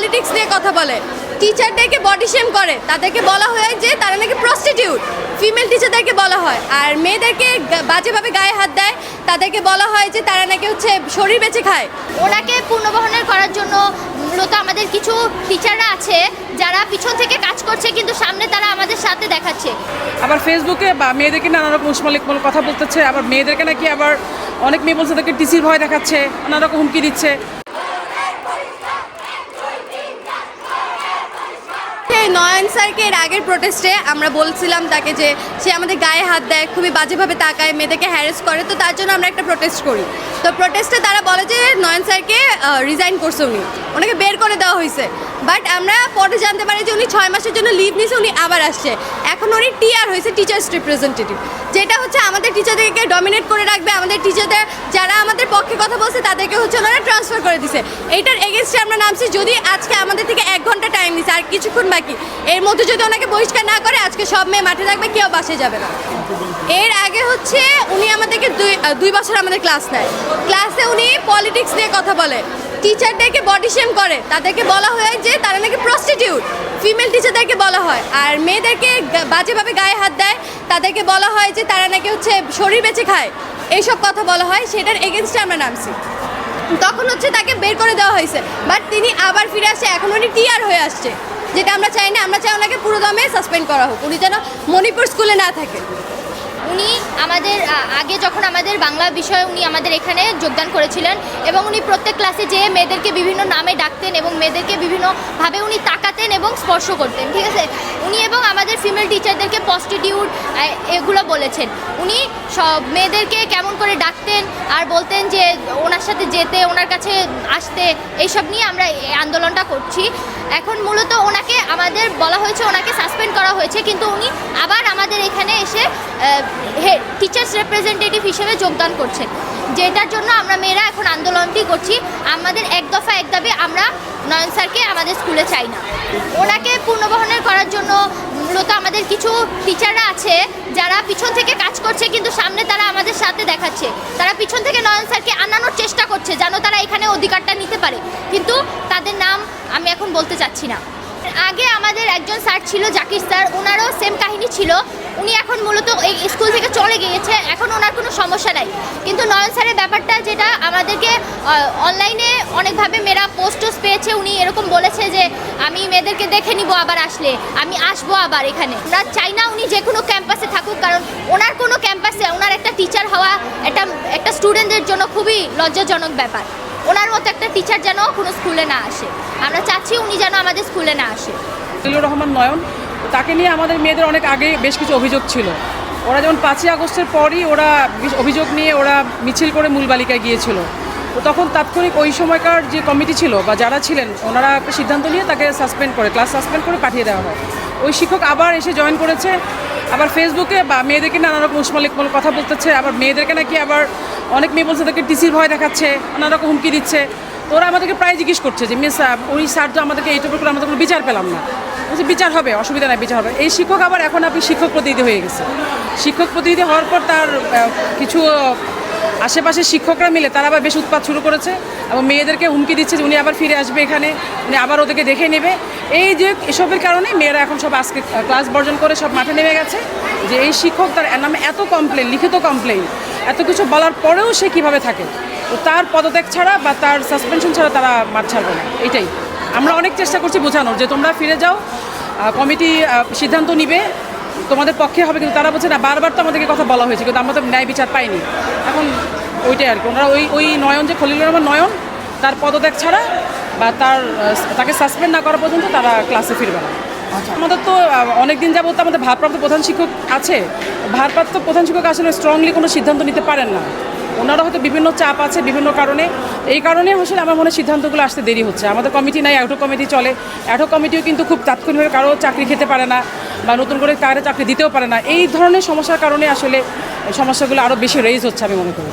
Politics নিয়ে কথা বলে। টিচারদেরকে বডি শেম করে। তাদেরকে বলা হয় যে তারা নাকি প্রস্টিটিউট ফিমেল টিচারদেরকে বলা হয়। আর মেয়েদেরকে বাজেভাবে গায়ে হাত দেয়। তাদেরকে বলা হয় যে তারা নাকি হচ্ছে শরীর বেঁচে খায়। ওনাকে পূর্ণবহনের করার জন্য মূলত আমাদের কিছু টিচাররা আছে যারা পিছন থেকে কাজ করছে কিন্তু সামনে তারা আমাদের সাথে দেখাচ্ছে। আবার ফেসবুকে বা মেয়েদেরকে নানা রকম উসমালিকমূলক কথা বলতেছে। আবার মেয়েদেরকে নাকি আবার অনেক মেয়ে বলছে তাদেরকে টিসির ভয় দেখাচ্ছে নানা রকম হুমকি দিচ্ছে। নয়ন স্যারকে এর আগের প্রোটেস্টে আমরা বলছিলাম তাকে যে সে আমাদের গায়ে হাত দেয়, খুবই বাজেভাবে তাকায়, মেয়েদেরকে হ্যারেস করে। তো তার জন্য আমরা একটা প্রোটেস্ট করি। তো প্রোটেস্টে তারা বলে যে নয়ন স্যারকে রিজাইন করছে উনি। ওনাকে বের করে দেওয়া হয়েছে। বাট আমরা পরে জানতে পারি যে উনি ছয় মাসের জন্য লিভ নিয়েছে, উনি আবার আসছে। এখন উনি টিআর হয়েছে টিচার্স রিপ্রেজেন্টেটিভ যেটা হচ্ছে আমাদের টিচারদেরকে ডমিনেট করে রাখবে, আমাদের টিচারদের যারা আমাদের পক্ষে কথা বলছে, তাদেরকে হচ্ছে ওনারা ট্রান্সফার করে দিছে। এইটার এগেনস্টে আমরা নামছি, যদি আজকে আমাদের থেকে এক ঘণ্টা টাইম নিছে, আর কিছুক্ষণ বাকি, এর মধ্যে যদি ওনাকে বহিষ্কার না করে, আজকে সব মেয়ে মাঠে থাকবে, কেউ বাসে যাবে না। এর আগে হচ্ছে উনি আমাদেরকে দুই দুই বছর আমাদের ক্লাস নেয়। ক্লাসে উনি পলিটিক্স নিয়ে কথা বলে। টিচারদেরকে বডি শেম করে। তাদেরকে বলা হয় যে, তারা নাকি প্রস্টিটিউট ফিমেল টিচারদেরকে বলা হয়। আর মেয়েদেরকে বাজেভাবে গায়ে হাত দেয়, তাদেরকে বলা হয় যে তারা নাকি হচ্ছে শরীর বেঁচে খায়। এইসব কথা বলা হয়, সেটার এগেনস্টে আমরা নামছি। তখন হচ্ছে তাকে বের করে দেওয়া হয়েছে। বাট তিনি আবার ফিরে আসছে এখন উনি টিয়ার হয়ে আসছে। যেটা আমরা চাই না, আমরা চাই ওনাকে পুরো দমে সাসপেন্ড করা হোক। উনি যেন মণিপুর স্কুলে না থাকে। উনি আমাদের আগে যখন আমাদের বাংলা বিষয়ে উনি আমাদের এখানে যোগদান করেছিলেন এবং উনি প্রত্যেক ক্লাসে যেয়ে মেয়েদেরকে বিভিন্ন নামে ডাকতেন এবং মেয়েদেরকে বিভিন্নভাবে উনি তাকাতেন এবং স্পর্শ করতেন, ঠিক আছে? উনি এবং আমাদের ফিমেল টিচারদেরকে পস্টিটিউড এগুলো বলেছেন। উনি সব মেয়েদেরকে কেমন করে ডাকতেন আর বলতেন যে ওনার সাথে যেতে, ওনার কাছে আসতে এইসব নিয়ে আমরা আন্দোলনটা করছি। এখন মূলত ওনাকে, আমাদের বলা হয়েছে ওনাকে করা হয়েছে, কিন্তু উনি আবার আমাদের এখানে এসে টিচার্স রিপ্রেজেন্টেটিভ হিসেবে যোগদান করছেন। যেটার জন্য আমরা মেয়েরা এখন আন্দোলনটি করছি। আমাদের এক দফা এক দাবি, আমরা নয়ন স্যারকে আমাদের স্কুলে চাই না। ওনাকে পূর্ণবহনের করার জন্য মূলত আমাদের কিছু টিচাররা আছে, যারা পিছন থেকে কাজ করছে, কিন্তু সামনে তারা আমাদের সাথে দেখাচ্ছে। তারা পিছন থেকে নয়ন স্যারকে আনানোর চেষ্টা করছে, যেন তারা এখানে অধিকারটা নিতে পারে। কিন্তু তাদের নাম আমি এখন বলতে চাচ্ছি না। আগে আমাদের একজন স্যার ছিল, জাকির স্যার ওনারও সেম কাহিনী ছিল। উনি এখন মূলত এই স্কুল থেকে চলে গিয়েছে, এখন ওনার কোনো সমস্যা নাই। কিন্তু নয়ন স্যারের ব্যাপারটা যেটা, আমাদেরকে অনলাইনে অনেকভাবে মেয়েরা পোস্টস পেয়েছে। উনি এরকম বলেছে যে, আমি মেয়েদেরকে দেখে নিব আবার আসলে। আমি আসব আবার এখানে। আমরা চাই না উনি যে কোনো ক্যাম্পাসে থাকুক, কারণ ওনার কোনো ক্যাম্পাসে ওনার একটা টিচার হওয়া একটা একটা স্টুডেন্টদের জন্য খুবই লজ্জাজনক ব্যাপার। ওনার মতো একটা টিচার যেন কোনো স্কুলে না আসে। আমরা চাচ্ছি উনি যেন আমাদের স্কুলে না আসে। জিল্লুর রহমান নয়ন, তাকে নিয়ে আমাদের মেয়েদের অনেক আগে বেশ কিছু অভিযোগ ছিল। ওরা যেমন পাঁচই আগস্টের পরই ওরা অভিযোগ নিয়ে ওরা মিছিল করে মূলবালিকায় গিয়েছিল। তো তখন তাৎক্ষণিক ওই সময়কার যে কমিটি ছিল বা যারা ছিলেন, ওনারা একটা সিদ্ধান্ত নিয়ে তাকে সাসপেন্ড করে ক্লাস সাসপেন্ড করে পাঠিয়ে দেওয়া হয়। ওই শিক্ষক আবার এসে জয়েন করেছে, আবার ফেসবুকে বা মেয়েদেরকে নানা রকম উসমালিকমূলক কথা বলতেছে, আবার মেয়েদেরকে নাকি আবার অনেক মেয়ে বলছে তাদেরকে টিসির ভয় দেখাচ্ছে নানা রকম হুমকি দিচ্ছে। তো ওরা আমাদেরকে প্রায় জিজ্ঞেস করছে যে মিস ওই স্যার তো আমাদেরকে এইটুকু করে আমাদের কোনো বিচার পেলাম না। বলছি, বিচার হবে, অসুবিধা নাই, বিচার হবে। এই শিক্ষক আবার এখন আপনি শিক্ষক প্রতিনিধি হয়ে গেছে। শিক্ষক প্রতিনিধি হওয়ার পর তার কিছু আশেপাশের শিক্ষকরা মিলে তারা আবার বেশ উৎপাত শুরু করেছে এবং মেয়েদেরকে হুমকি দিচ্ছে যে উনি আবার ফিরে আসবে এখানে, উনি আবার ওদেরকে দেখে নেবে। এই যে এসবের কারণে মেয়েরা এখন সব আজকে ক্লাস বর্জন করে সব মাঠে নেমে গেছে যে এই শিক্ষক তার নামে এত কমপ্লেন লিখিত কমপ্লেন এত কিছু বলার পরেও সে কীভাবে থাকে? তার পদত্যাগ ছাড়া বা তার সাসপেনশন ছাড়া তারা মাঠ ছাড়বে না। এটাই। আমরা অনেক চেষ্টা করছি বোঝানোর যে তোমরা ফিরে যাও কমিটি সিদ্ধান্ত নিবে। তোমাদের পক্ষে হবে কিন্তু তারা বলছে না বারবার তো আমাদেরকে কথা বলা হয়েছে কিন্তু আমরা তো ন্যায় বিচার পাইনি। এখন ওইটাই আর কি। ওনারা ওই ওই নয়ন যে খলিলুর রহমান নয়ন তার পদত্যাগ ছাড়া বা তার তাকে সাসপেন্ড না করা পর্যন্ত তারা ক্লাসে ফিরবে না। আমাদের তো অনেক দিন যাবত তো আমাদের ভারপ্রাপ্ত প্রধান শিক্ষক আছে। ভারপ্রাপ্ত প্রধান শিক্ষক আসলে স্ট্রংলি কোনো সিদ্ধান্ত নিতে পারেন না। ওনারা হয়তো বিভিন্ন চাপ আছে বিভিন্ন কারণে। এই কারণে আসলে আমার মনে হয় সিদ্ধান্তগুলো আসতে দেরি হচ্ছে। আমাদের কমিটি নাই অ্যাডো কমিটি চলে। অ্যাডো কমিটিও কিন্তু খুব তাৎক্ষণিকভাবে কারও চাকরি খেতে পারে না। বা নতুন করে তারা চাকরি দিতেও পারে না। এই ধরনের সমস্যার কারণে আসলে সমস্যাগুলো আরও বেশি রেজ হচ্ছে আমি মনে করি।